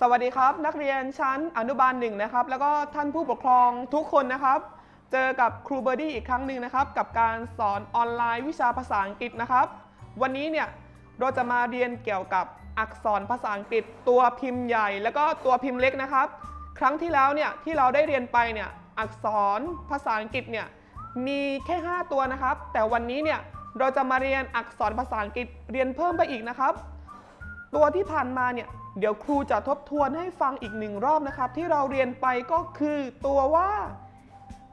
สวัสดีครับ นักเรียนชั้นอนุบาลหนึ่งนะครับ แล้วก็ท่านผู้ปกครองทุกคนนะครับ เจอกับครูเบอร์ดี้อีกครั้งหนึ่งนะครับ กับการสอนออนไลน์วิชาภาษาอังกฤษนะครับ วันนี้เนี่ยเราจะมาเรียนเกี่ยวกับอักษรภาษาอังกฤษ ตัวพิมพ์ใหญ่ แล้วก็ตัวพิมพ์เล็กนะครับ ครั้งที่แล้วเนี่ยที่เราได้เรียนไปเนี่ยอักษรภาษาอังกฤษเนี่ยมีแค่ 5 ตัวนะครับ แต่วันนี้เนี่ยเราจะมาเรียนอักษรภาษาอังกฤษเรียนเพิ่มไปอีกนะครับ ตัวที่ผ่านมาเนี่ยเดี๋ยวครูจะทบทวนให้ฟังอีกหนึ่งรอบนะครับ ที่เราเรียนไปก็คือตัวว่า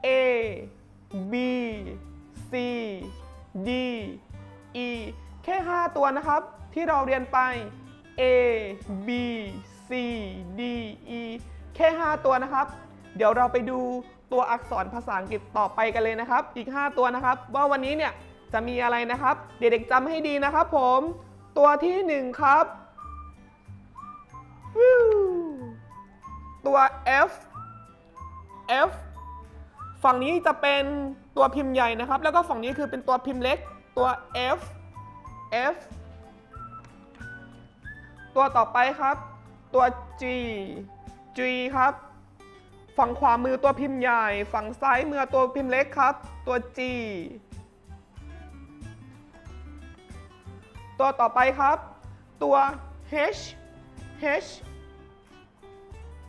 A B C D E แค่ 5 ตัวนะครับ ที่เราเรียนไป A B C D E แค่ 5 ตัวนะครับ เดี๋ยวเราไปดูตัวอักษรภาษาอังกฤษต่อไปกันเลยนะครับ อีก 5 ตัวนะครับ ว่าวันนี้เนี่ยจะมีอะไรนะครับ เด็กๆจำให้ดีนะครับผม ตัวที่ 1 ครับ ตัว F F ฝั่งนี้จะเป็นตัวพิมพ์ใหญ่นะครับ แล้วก็ฝั่งนี้คือเป็นตัวพิมพ์เล็ก ตัว F F ตัวต่อไปครับ ตัว G G ครับ ฝั่งขวามือตัวพิมพ์ใหญ่ ฝั่งซ้ายมือตัวพิมพ์เล็กครับ ตัว G ตัวต่อไปครับ ตัว H H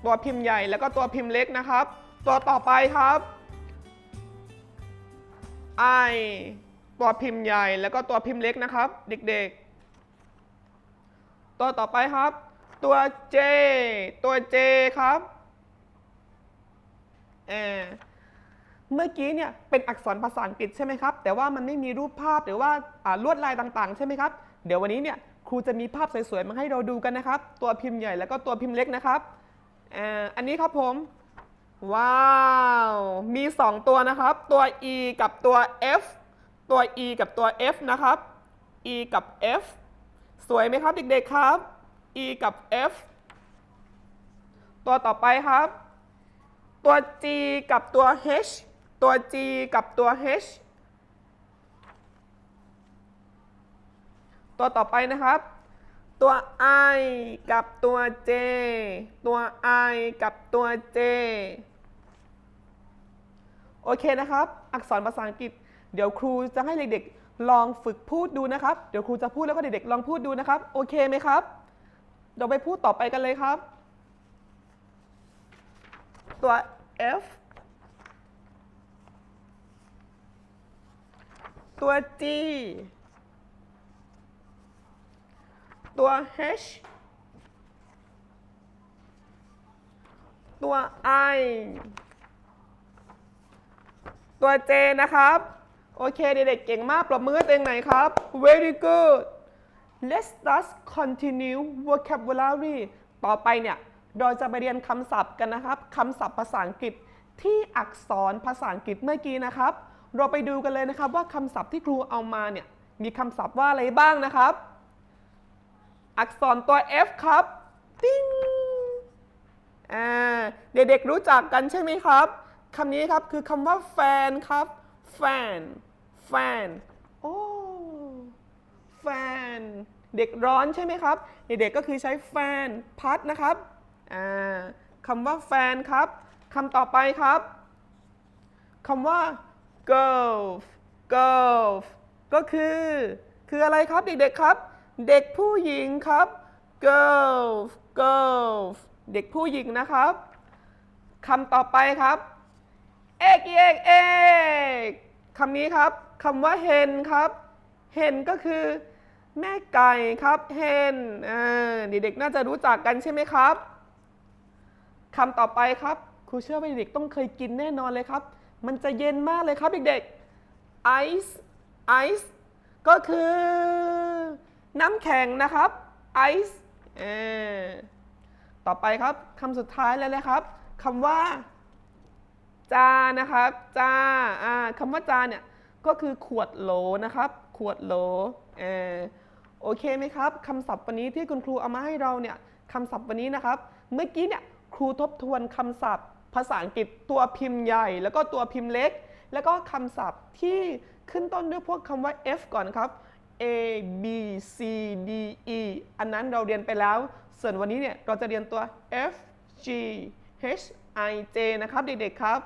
ตัวพิมพ์ใหญ่แล้วก็ตัวพิมพ์เล็กนะครับ ตัวต่อไปครับ I ตัวพิมพ์ใหญ่แล้วก็ตัวพิมพ์เล็กนะครับ เด็กๆ ตัวต่อไปครับ ตัว J ตัว J ครับเออเมื่อกี้เนี่ยเป็นอักษรภาษาอังกฤษใช่ไหมครับ แต่ว่ามันไม่มีรูปภาพหรือว่าอ่าลวดลายต่างๆ ใช่ไหมครับ เดี๋ยววันนี้เนี่ย ครูจะมีภาพสวยๆ มาให้เราดูกันนะครับ ตัวพิมพ์ใหญ่แล้วก็ตัวพิมพ์เล็กนะครับอันนี้ครับผม ว้าว มี 2 ตัวนะครับ ตัว e กับตัว f ตัว e กับตัว f นะครับ e กับ f สวยไหมครับเด็กๆครับ e กับ f ตัวต่อไปครับ ตัว g กับตัว h ตัว g กับตัว h ตัวต่อไปนะครับ ตัว i กับตัว j ตัว i กับตัว j โอเคนะครับ อักษรภาษาอังกฤษ เดี๋ยวครูจะให้เด็กๆ ลองฝึกพูดดูนะครับ เดี๋ยวครูจะพูดแล้วก็เด็กๆ ลองพูดดูนะครับ โอเคไหมครับ เดี๋ยวไปพูดต่อไปกันเลยครับ ตัว F ตัว G ตัว H ตัว I ตัว J นะครับ โอเคเด็กๆเก่งมากปรบมือให้ตัวเองหน่อยครับ very good let's thus continue vocabulary ต่อไปเนี่ยเราจะไปเรียนคำศัพท์กันนะครับคำศัพท์ภาษาอังกฤษที่อักษรภาษาอังกฤษเมื่อกี้นะครับ เราไปดูกันเลยนะครับว่าคำศัพท์ที่ครูเอามาเนี่ยมีคำศัพท์ว่าอะไรบ้างนะครับ อักษรตัว F ครับ ติ้งอ่าเด็กๆรู้จักกันใช่ไหมครับคำนี้ครับคือคำว่าแฟนครับแฟนแฟนโอ้แฟน เด็กร้อนใช่ไหมครับ เด็กๆก็คือใช้แฟนพัดนะครับอ่าคำว่าแฟนครับคำต่อไปครับคำว่า girl girl ก็คือ คืออะไรครับเด็กๆครับ เด็กผู้หญิงครับ girl girl เด็กผู้หญิงนะครับคำต่อไปครับเอกเอกเอกคำนี้ครับคำว่า hen ครับ hen ก็คือ แม่ไก่ครับ hen เด็กๆน่าจะรู้จักกันใช่ไหมครับคำต่อไปครับครูเชื่อว่าเด็กต้องเคยกินแน่นอนเลยครับ มันจะเย็นมากเลยครับเด็กๆ ice ice ก็คือ น้ำแข็งนะครับ ice เออต่อไปครับคำสุดท้ายแล้วนะครับคำว่าจานะครับจาอ่าคำว่าจาเนี่ยก็คือขวดโหลนะครับ ขวดโหลเออโอเคไหมครับคำศัพท์วันนี้ที่คุณครูเอามาให้เราเนี่ยคำศัพท์วันนี้นะครับ เมื่อกี้เนี่ยครูทบทวนคำศัพท์ ภาษาอังกฤษตัวพิมพ์ใหญ่ แล้วก็ตัวพิมพ์เล็ก แล้วก็คำศัพท์ที่ขึ้นต้นด้วยพวกคำว่า F ก่อนครับ A B C D E อันนั้นเราเรียนไปแล้ว ส่วนวันนี้เนี่ยเราจะเรียนตัว F G H I J นะครับเด็กๆครับ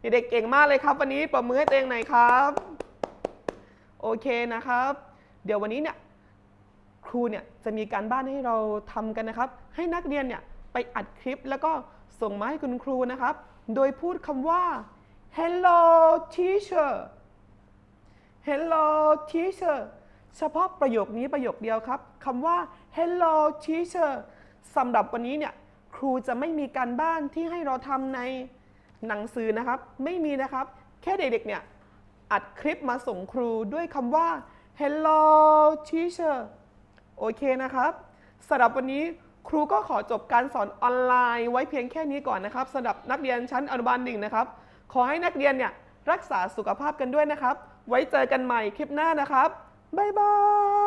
เด็กๆเก่งมากเลยครับ วันนี้ปรบมือให้ตัวเองหน่อยครับ โอเคนะครับ เดี๋ยววันนี้เนี่ยครูเนี่ยจะมีการบ้านให้เราทำกันนะครับ ให้นักเรียนเนี่ยไปอัดคลิปแล้วก็ส่งมาให้คุณครูนะครับ โดยพูดคำว่า hello teacher hello teacher เฉพาะประโยคนี้ประโยคเดียวครับคำว่า hello teacher สำหรับวันนี้เนี่ยครูจะไม่มีการบ้านที่ให้เราทำในหนังสือนะครับ ไม่มีนะครับ แค่เด็กๆเนี่ยอัดคลิปมาส่งครูด้วยคำว่า hello teacher โอเคนะครับสำหรับวันนี้ครูก็ขอจบการสอนออนไลน์ไว้เพียงแค่นี้ก่อนนะครับสำหรับนักเรียนชั้นอนุบาลหนึ่งนะครับ ขอให้นักเรียนเนี่ยรักษาสุขภาพกันด้วยนะครับ ไว้เจอกันใหม่คลิปหน้านะครับ บ๊ายบาย